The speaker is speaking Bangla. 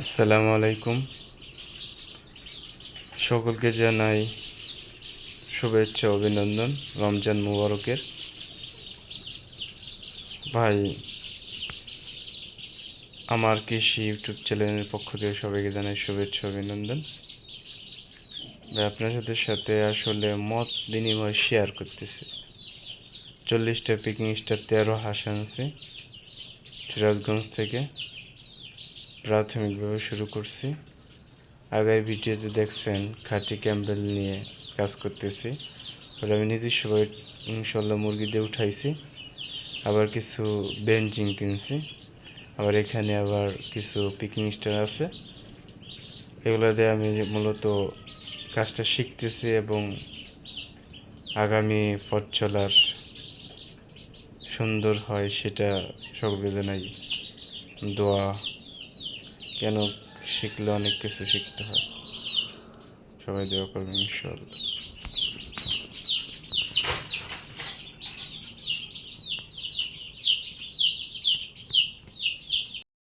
আসসালামু আলাইকুম। সকলকে জানাই শুভেচ্ছা, অভিনন্দন, রমজান মুবারকের। ভাই, আমার কৃষি ইউটিউব চ্যানেলের পক্ষ থেকে সবাইকে জানাই শুভেচ্ছা, অভিনন্দন। ভাই, আপনার সাথে সাথে আসলে মত বিনিময় শেয়ার করতেছি। চল্লিশটা পিকিং স্টার তেরো হাঁস আনছি সিরাজগঞ্জ থেকে। প্রাথমিকভাবে শুরু করছি। আগের ভিডিওতে দেখছেন খাঁটি ক্যাম্বেল নিয়ে কাজ করতেছি। ওটা আমি নিজস্বভাবে ইনশাল্লাহ মুরগি দিয়ে উঠাইছি। আবার কিছু বেঞ্জিং কিনছি। আবার এখানে আবার কিছু পিকিং স্টার আছে। এগুলো দিয়ে আমি মূলত কাজটা শিখতেছি এবং আগামী পথ চলার সুন্দর হয় সেটা সকলকে জানাই। দোয়া কেন শিখলে অনেক কিছু শিখতে হয়? সবাই দোয়া করবেন ইনশাআল্লাহ।